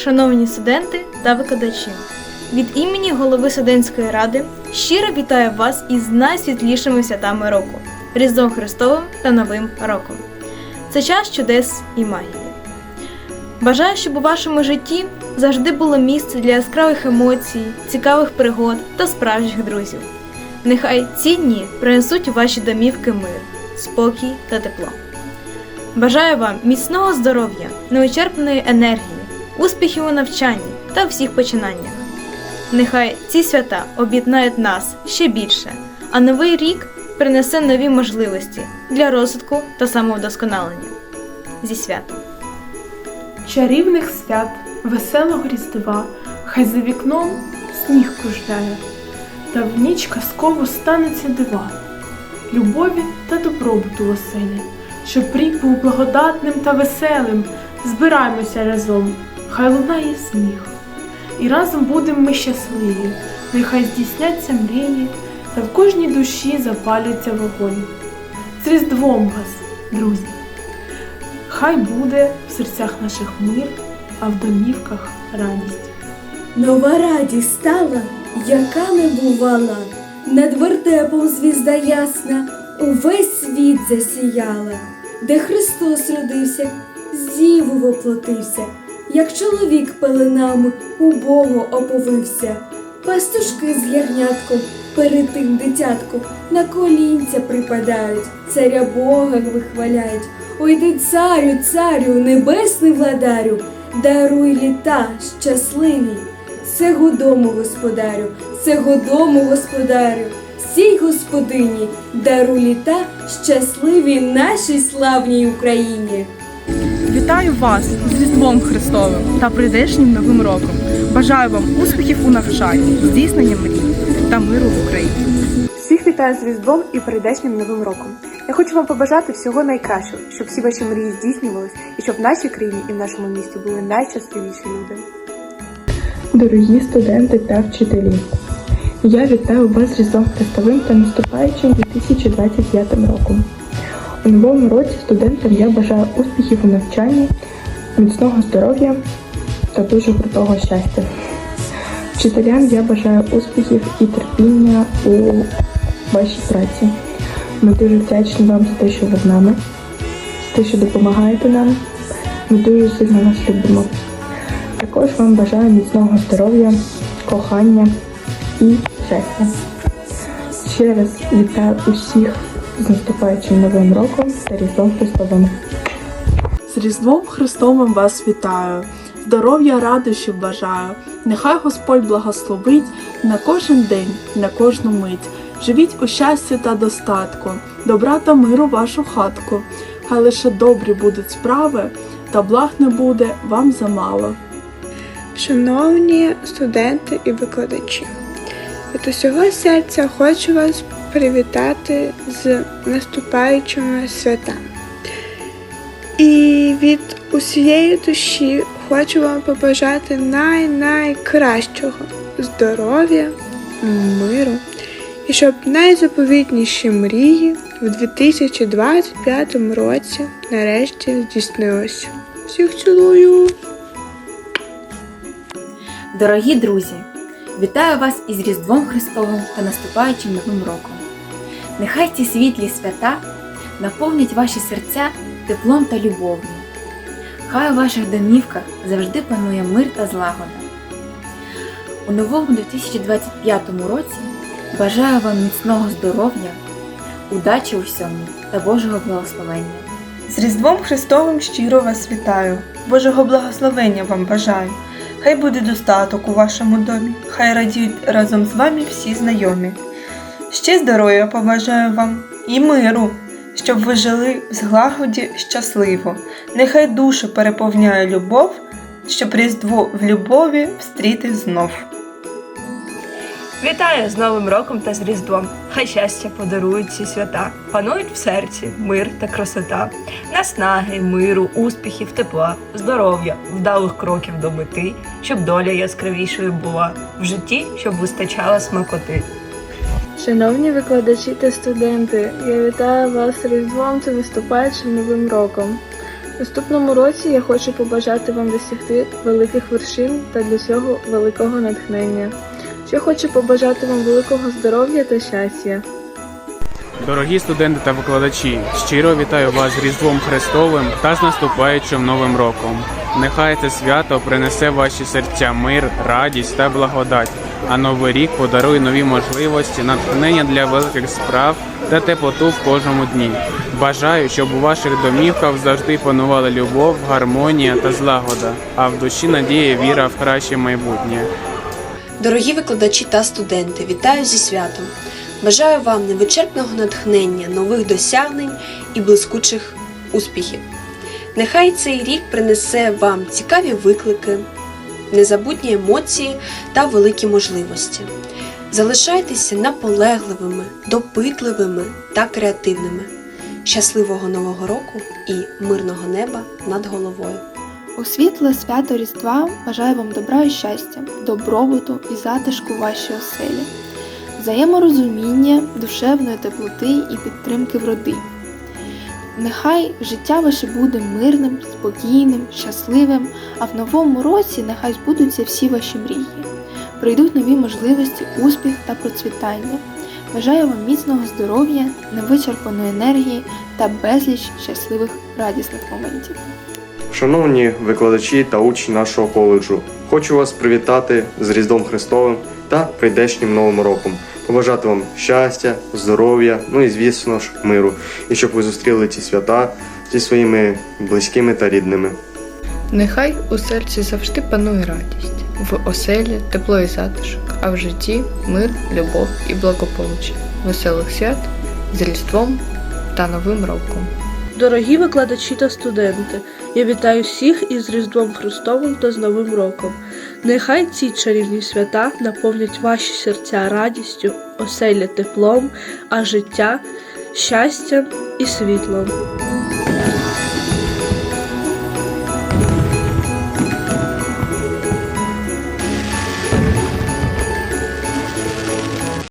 шановні студенти та викладачі! Від імені голови студентської ради щиро вітаю вас із найсвітлішими святами року Різдвом Христовим та Новим роком. Це час чудес і магії. Бажаю, щоб у вашому житті завжди було місце для яскравих емоцій, цікавих пригод та справжніх друзів. Нехай ці дні принесуть у ваші домівки мир, спокій та тепло. Бажаю вам міцного здоров'я, невичерпної енергії, успіхів у навчанні та всіх починаннях. Нехай ці свята об'єднають нас ще більше, а новий рік принесе нові можливості для розвитку та самовдосконалення. Зі святом! Чарівних свят, веселого різдва, хай за вікном сніг кружляє, та в ніч казково станеться дива, любові та добробуту оселі, щоб рік був благодатним та веселим, збираємося разом, хай лунає сміх. І разом будемо ми щасливі, нехай здійсняться мрії, та в кожній душі запалюється вогонь. З Різдвом вас, друзі! Хай буде в серцях наших мир, а в домівках радість. Нова радість стала, яка не бувала, над вертепом звізда ясна, увесь світ засіяла, де Христос родився, з діву воплотився, як чоловік пеленами у Бога оповився, пастушки з ягнятком перед тим дитятком на колінця припадають, царя Бога вихваляють. Ой ти царю, царю, небесний владарю, даруй літа щасливі, сего дому господарю, сего дому господарю, сій господині, даруй літа щасливі нашій славній Україні. Вітаю вас з Різдвом Христовим та прийдешнім Новим роком. Бажаю вам успіхів у навчанні, здійснення мрій та миру в Україні. Всіх вітаю з Різдвом і передешнім Новим роком. Я хочу вам побажати всього найкращого, щоб всі ваші мрії здійснювались і щоб в нашій країні і в нашому місті були найщасливіші люди. Дорогі студенти та вчителі, я вітаю вас з Різдвом Христовим та наступаючим 2025 роком. У новому році студентам я бажаю успіхів у навчанні, міцного здоров'я та дуже крутого щастя. Вчителям я бажаю успіхів і терпіння у вашій праці. Ми дуже вдячні вам за те, що ви з нами, за те, що допомагаєте нам. Ми дуже сильно вас любимо. Також вам бажаю міцного здоров'я, кохання і щастя. Ще раз вітаю усіх з наступаючим новим роком та Різдвом Христовим. З Різдвом Христовим вас вітаю, здоров'я, радощів бажаю. Нехай Господь благословить на кожен день, на кожну мить. Живіть у щасті та достатку, добра та миру вашу хатку. Хай лише добрі будуть справи, та благ не буде вам замало. Шановні студенти і викладачі, від усього серця хочу вас привітати з наступаючими святами. І від усієї душі хочу вам побажати най-найкращого здоров'я, миру і щоб найзаповітніші мрії в 2025 році нарешті здійснилися. Всіх цілую! Дорогі друзі, вітаю вас із Різдвом Христовим та наступаючим Новим роком. Нехай ці світлі свята наповнять ваші серця теплом та любов'ю. Хай у ваших домівках завжди панує мир та злагода. У новому 2025 році бажаю вам міцного здоров'я, удачі у всьому та Божого благословення. З Різдвом Христовим щиро вас вітаю, Божого благословення вам бажаю. Хай буде достаток у вашому домі, хай радіють разом з вами всі знайомі. Ще здоров'я побажаю вам і миру, щоб ви жили в злагоді щасливо. Нехай душу переповняє любов, щоб Різдво в любові встріти знов. Вітаю з Новим роком та з Різдвом! Хай щастя подарують ці свята, панують в серці мир та красота, наснаги, миру, успіхів, тепла, здоров'я, вдалих кроків до мети, щоб доля яскравішою була, в житті, щоб вистачало смакоти. Шановні викладачі та студенти, я вітаю вас з Різдвом та наступаючим Новим роком. наступному році я хочу побажати вам досягти великих вершин та для цього великого натхнення. Ще хочу побажати вам великого здоров'я та щастя. Дорогі студенти та викладачі, щиро вітаю вас з Різдвом Христовим та з наступаючим Новим роком. Нехай це свято принесе в ваші серця мир, радість та благодать, а новий рік подарує нові можливості, натхнення для великих справ та теплоту в кожному дні. Бажаю, щоб у ваших домівках завжди панувала любов, гармонія та злагода, а в душі надія віра в краще майбутнє. Дорогі викладачі та студенти, вітаю зі святом! Бажаю вам невичерпного натхнення, нових досягнень і блискучих успіхів. Нехай цей рік принесе вам цікаві виклики, незабутні емоції та великі можливості. Залишайтеся наполегливими, допитливими та креативними. Щасливого нового року і мирного неба над головою! У світле свято Різдва бажаю вам добра і щастя, добробуту і затишку вашій оселі, взаєморозуміння, душевної теплоти і підтримки в родині. Нехай життя ваше буде мирним, спокійним, щасливим, а в новому році нехай збудуться всі ваші мрії. Прийдуть нові можливості, успіх та процвітання. Бажаю вам міцного здоров'я, невичерпаної енергії та безліч щасливих радісних моментів. Шановні викладачі та учні нашого коледжу, хочу вас привітати з Різдвом Христовим та прийдешнім Новим роком. Побажати вам щастя, здоров'я, ну і звісно ж миру, і щоб ви зустріли ці свята зі своїми близькими та рідними. Нехай у серці завжди панує радість, в оселі тепло і затишок, а в житті мир, любов і благополуччя. Веселих свят з Різдвом та Новим роком. Дорогі викладачі та студенти, я вітаю всіх із Різдвом Христовим та з Новим роком. Нехай ці чарівні свята наповнять ваші серця радістю, оселя теплом, а життя щастям і світлом.